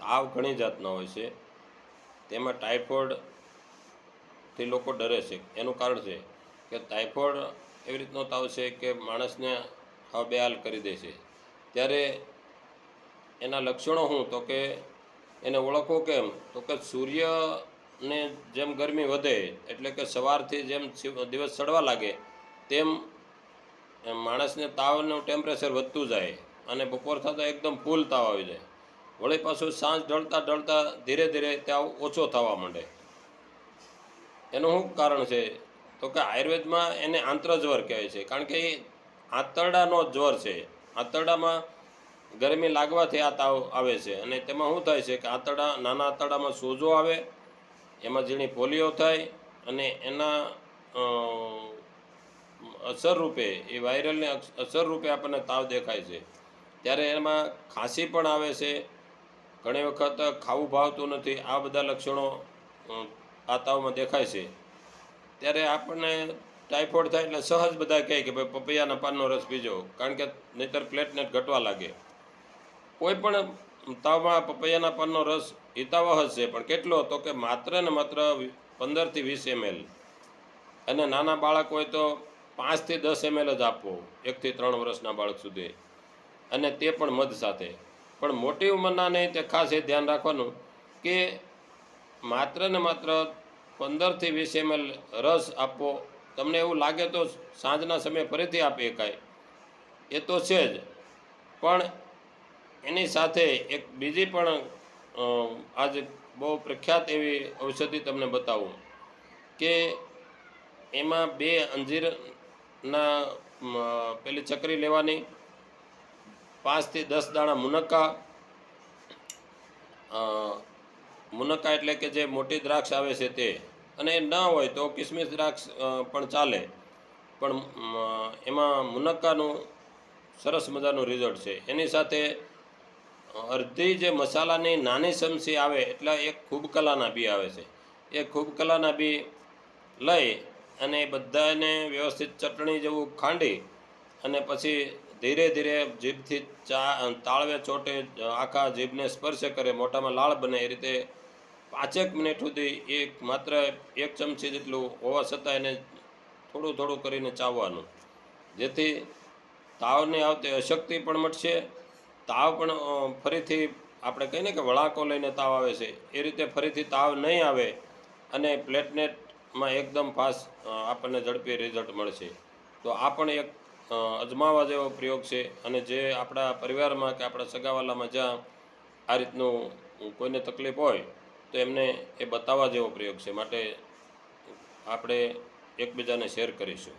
તાવ ઘણી જાતના હોય છે. તેમાં ટાઇફોઇડથી લોકો ડરે છે. એનું કારણ છે કે ટાઇફોઇડ એવી રીતનો તાવ છે કે માણસને હવે બેહાલ કરી દે છે. ત્યારે એના લક્ષણો શું? તો કે એને ઓળખવો કેમ? તો કે સૂર્યને જેમ ગરમી વધે એટલે કે સવારથી જેમ દિવસ ચડવા લાગે, તેમ માણસને તાવનું ટેમ્પરેચર વધતું જાય અને બપોર થતાં એકદમ ફૂલ તાવ આવી જાય. વળી પાછું સાંજ ઢળતા ઢળતા ધીરે ધીરે તાવ ઓછો થવા માંડે. એનું શું કારણ છે? તો કે આયુર્વેદમાં એને આંતરજ્વર કહે છે. કારણ કે એ આંતરડાનો જ્વર છે. આંતરડામાં ગરમી લાગવાથી આ તાવ આવે છે. અને તેમાં શું થાય છે કે આંતરડા, નાના આંતરડામાં સોજો આવે, એમાં ઝીણી પોલિયો થાય અને એના અસરરૂપે અસર રૂપે, એ વાયરલને અસરરૂપે અસર રૂપે આપણને તાવ દેખાય છે. ત્યારે એમાં ખાંસી પણ આવે છે. ઘણી વખત ખાવું ભાવતું નથી. આ બધા લક્ષણો આ તાવમાં દેખાય છે. ત્યારે આપણને ટાઇફોઇડ થાય એટલે સહજ બધા કહે કે, ભાઈ, પપૈયાના પાનનો રસ પીજો. કારણ કે નહીતર પ્લેટનેટ ઘટવા લાગે. કોઈ પણ તાવમાં પપૈયાના પાનનો રસ હિતાવહ જ છે પણ કેટલો? તો કે માત્ર ને માત્ર પંદરથી વીસ એમએલ. અને નાના બાળક હોય તો પાંચથી દસ એમએલ જ આપવો, એકથી ત્રણ વર્ષના બાળક સુધી. અને તે પણ મધ સાથે. પણ મોટી ઉંમરના નહીં, તે ખાસ એ ધ્યાન રાખવાનું કે માત્ર ને માત્ર પંદરથી વીસ એમ રસ આપવો. તમને એવું લાગે તો સાંજના સમયે ફરીથી આપી શકાય. એ તો છે જ. પણ એની સાથે એક બીજી પણ આજે બહુ પ્રખ્યાત એવી ઔષધિ તમને બતાવું કે એમાં બે અંજીરના પેલી ચકરી લેવાની પાંચથી દસ દાણા મુનક્કા. મુનક્કા એટલે કે જે મોટી દ્રાક્ષ આવે છે તે. અને એ ન હોય તો કિસમિસ દ્રાક્ષ પણ ચાલે. પણ એમાં મુનક્કાનું સરસ મજાનું રિઝલ્ટ છે. એની સાથે અડધી જે મસાલાની નાની ચમચી આવે એટલે એક ખૂબ કલાના બી આવે છે. એ ખૂબ કલાના બી લઈ અને બધાને વ્યવસ્થિત ચટણી જેવું ખાંડી અને પછી ધીરે ધીરે જીભથી ચા તાળવે ચોટે આખા જીભને સ્પર્શ કરે, મોઢામાં લાળ બને, એ રીતે પાંચેક મિનિટ સુધી એક માત્ર એક ચમચી જેટલું હોવા છતાં એને થોડું થોડું કરીને ચાવવાનું. જેથી તાવને આવતી અશક્તિ પણ મટશે, તાવ પણ ફરીથી આપણે કહીએ ને કે વળાંકો લઈને તાવ આવે છે, એ રીતે ફરીથી તાવ નહીં આવે અને પ્લેટનેટમાં એકદમ ફાસ્ટ આપણને ઝડપી રિઝલ્ટ મળશે. તો આ પણ એક અજમાવા જેવો પ્રયોગ છે અને જે આપણા પરિવારમાં કે આપણા સગાવાલામાં જ્યાં આ રીતનું કોઈને તકલીફ હોય, તો એમને એ બતાવવા જેવો પ્રયોગ છે. માટે આપણે એકબીજાને શેર કરીશું.